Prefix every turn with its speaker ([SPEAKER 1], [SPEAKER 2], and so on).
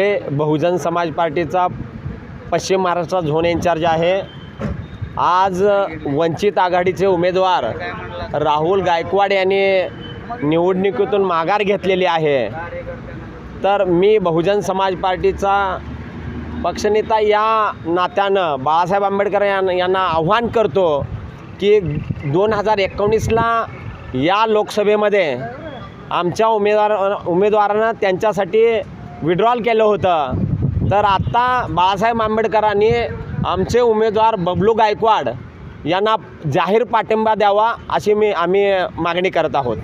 [SPEAKER 1] हे बहुजन समाज पार्टीचा पश्चिम महाराष्ट्र झोन इन्चार्ज आहे. आज वंचित आघाडीचे उमेदवार राहुल गायकवाड यांनी निवडणुकीतून माघार घेतलेली आहे. तर मी बहुजन समाज पार्टीचा पक्षनेता या नात्यानं बाळासाहेब आंबेडकर यांना आव्हान करतो की दोन हजार एकोणीसला या लोकसभेमध्ये आमच्या उमेदवार उमेदवारानं त्यांच्यासाठी विड्रॉल केलं होतं. तर आत्ता बाळासाहेब आंबेडकरांनी आमचे उमेदवार बबलू गायकवाड यांना जाहीर पाठिंबा द्यावा अशी मी आम्ही मागणी करत आहोत.